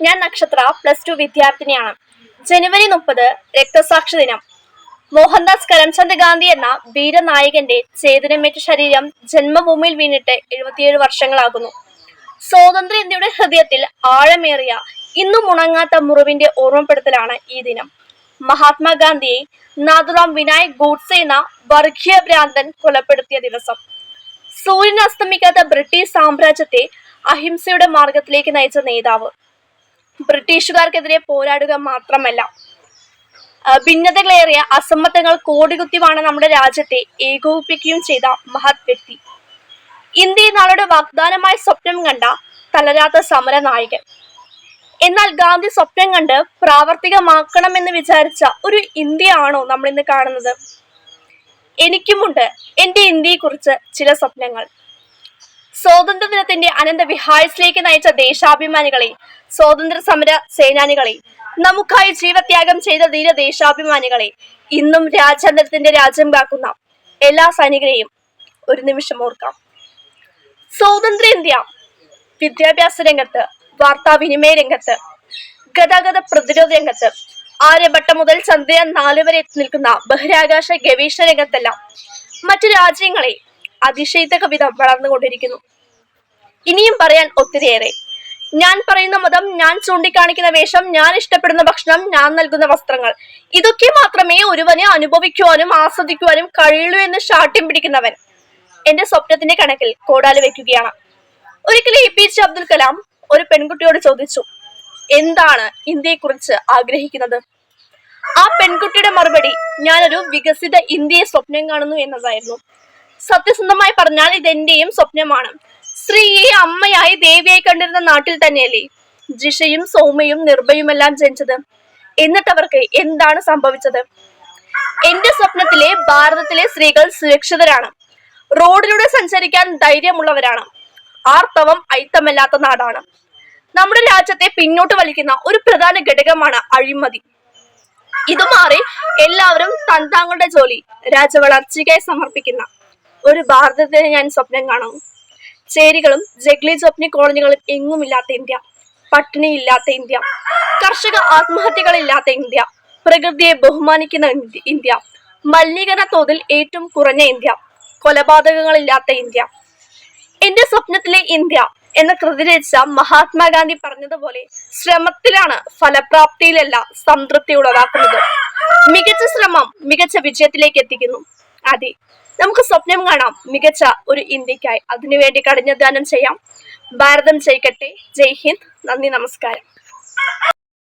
ഞാൻ നക്ഷത്ര plus two വിദ്യാർത്ഥിനിയാണ്. ജനുവരി മുപ്പത് രക്തസാക്ഷി ദിനം. മോഹൻദാസ് കരംചന്ദ് ഗാന്ധി എന്ന വീരനായകന്റെ ചേതനമേറ്റ ശരീരം ജന്മഭൂമിയിൽ വീണിട്ട് എഴുപത്തിയേഴ് വർഷങ്ങളാകുന്നു. സ്വാതന്ത്ര്യ ഇന്ത്യയുടെ ഹൃദയത്തിൽ ആഴമേറിയ ഇന്നും ഉണങ്ങാത്ത മുറിവിന്റെ ഓർമ്മപ്പെടുത്തലാണ് ഈ ദിനം. മഹാത്മാഗാന്ധിയെ നാഥുറാം വിനായക് ഗോഡ്സെ എന്ന വർഗീയ ഭ്രാന്തൻ കൊലപ്പെടുത്തിയ ദിവസം. സൂര്യൻ അസ്തമിക്കാത്ത ബ്രിട്ടീഷ് സാമ്രാജ്യത്തെ അഹിംസയുടെ മാർഗത്തിലേക്ക് നയിച്ച നേതാവ്. ബ്രിട്ടീഷുകാർക്കെതിരെ പോരാടുക മാത്രമല്ല. ഭിന്നതകളേറിയ അസമ്മതങ്ങൾ കോടികുത്തിവാണ് നമ്മുടെ രാജ്യത്തെ ഏകോപിപ്പിക്കുകയും ചെയ്ത മഹത് വ്യക്തി. ഇന്ത്യ നാളുടെ വാഗ്ദാനമായ സ്വപ്നം കണ്ട തളരാത്ത സമര നായകൻ എന്നാൽ ഗാന്ധി സ്വപ്നം കണ്ട് പ്രാവർത്തികമാക്കണമെന്ന് വിചാരിച്ച ഒരു ഇന്ത്യയാണോ നമ്മൾ ഇന്ന് കാണുന്നത്? എനിക്കുമുണ്ട് എന്റെ ഇന്ത്യയെക്കുറിച്ച് ചില സ്വപ്നങ്ങൾ. സ്വാതന്ത്ര്യ ദിനത്തിന്റെ അനന്ത വിഹായസിലേക്ക് നയിച്ച ദേശാഭിമാനികളെ സ്വാതന്ത്ര്യ സമര സേനാനികളെ നമുക്കായി ജീവത്യാഗം ചെയ്ത ധീര ദേശാഭിമാനികളെ ഇന്നും രാജ്യാന്തരത്തിന്റെ രാജ്യം കാക്കുന്ന എല്ലാ സൈനികരെയും ഒരു നിമിഷം ഓർക്കാം. സ്വാതന്ത്ര്യ ഇന്ത്യ വിദ്യാഭ്യാസ രംഗത്ത് വാർത്താവിനിമയ രംഗത്ത് ഗതാഗത പ്രതിരോധ രംഗത്ത് ആര്യഭട്ടം മുതൽ ചന്ദ്രയാൻ നാല് വരെ നിൽക്കുന്ന ബഹിരാകാശ ഗവേഷണ രംഗത്തെല്ലാം മറ്റു രാജ്യങ്ങളെ അതിശയിത്തക കവിത വളർന്നുകൊണ്ടിരിക്കുന്നു. ഇനിയും പറയാൻ ഒത്തിരിയേറെ. ഞാൻ പറയുന്ന മതം ഞാൻ ചൂണ്ടിക്കാണിക്കുന്ന വേഷം ഞാൻ ഇഷ്ടപ്പെടുന്ന ഭക്ഷണം ഞാൻ നൽകുന്ന വസ്ത്രങ്ങൾ. ഇതൊക്കെ മാത്രമേ ഒരുവനെ അനുഭവിക്കുവാനും ആസ്വദിക്കുവാനും കഴിയുള്ളൂ എന്ന് ശാഠ്യം പിടിക്കുന്നവൻ എന്റെ സ്വപ്നത്തിന്റെ കണക്കിൽ കോടാലി വെക്കുകയാണ് ഒരിക്കലും A P J Abdul Kalam ഒരു പെൺകുട്ടിയോട് ചോദിച്ചു എന്താണ് ഇന്ത്യയെക്കുറിച്ച് ആഗ്രഹിക്കുന്നത്? ആ പെൺകുട്ടിയുടെ മറുപടി ഞാനൊരു വികസിത ഇന്ത്യയെ സ്വപ്നം കാണുന്നു എന്നതായിരുന്നു. സത്യസന്ധമായി പറഞ്ഞാൽ ഇതെന്റെയും സ്വപ്നമാണ്. സ്ത്രീയെ അമ്മയായി ദേവിയായി കണ്ടിരുന്ന നാട്ടിൽ തന്നെയല്ലേ? ജിഷയും സൗമ്യയും നിർഭയുമെല്ലാം ജനിച്ചത്. എന്നിട്ട് അവർക്ക് എന്താണ് സംഭവിച്ചത്? എന്റെ സ്വപ്നത്തിലെ ഭാരതത്തിലെ സ്ത്രീകൾ സുരക്ഷിതരാണ്. റോഡിലൂടെ സഞ്ചരിക്കാൻ ധൈര്യമുള്ളവരാണ്. ആർത്തവം ഐത്തമല്ലാത്ത നാടാണ്. നമ്മുടെ രാജ്യത്തെ പിന്നോട്ട് വലിക്കുന്ന ഒരു പ്രധാന ഘടകമാണ് അഴിമതി. ഇതുമാറി എല്ലാവരും തന്താങ്ങളുടെ ജോലി രാജവളർച്ചയ്ക്കായി സമർപ്പിക്കുന്ന ഒരു ഭാരതത്തിന് ഞാൻ സ്വപ്നം കാണുന്നു ചേരികളും ജഗ്ലി സ്വപ്നി കോളനികളും എങ്ങുമില്ലാത്ത ഇന്ത്യ. പട്ടിണിയില്ലാത്ത ഇന്ത്യ. കർഷക ആത്മഹത്യകളില്ലാത്ത ഇന്ത്യ. പ്രകൃതിയെ ബഹുമാനിക്കുന്ന ഇന്ത്യ- മലിനീകരണ തോതിൽ ഏറ്റവും കുറഞ്ഞ ഇന്ത്യ. കൊലപാതകങ്ങളില്ലാത്ത ഇന്ത്യ. എന്റെ സ്വപ്നത്തിലെ ഇന്ത്യ. എന്ന കൃതി രചിച്ച മഹാത്മാഗാന്ധി പറഞ്ഞതുപോലെ ശ്രമത്തിലാണ് ഫലപ്രാപ്തിയിലല്ല സംതൃപ്തി ഉളവാക്കുന്നത്. മികച്ച ശ്രമം മികച്ച വിജയത്തിലേക്ക് എത്തിക്കുന്നു. അതെ നമുക്ക് സ്വപ്നം കാണാം മികച്ച ഒരു ഇന്ത്യക്കായി അതിനുവേണ്ടി കഠിനാധ്വാനം ചെയ്യാം. ഭാരതം ജയിക്കട്ടെ. ജയ് ഹിന്ദ്. നന്ദി നമസ്കാരം.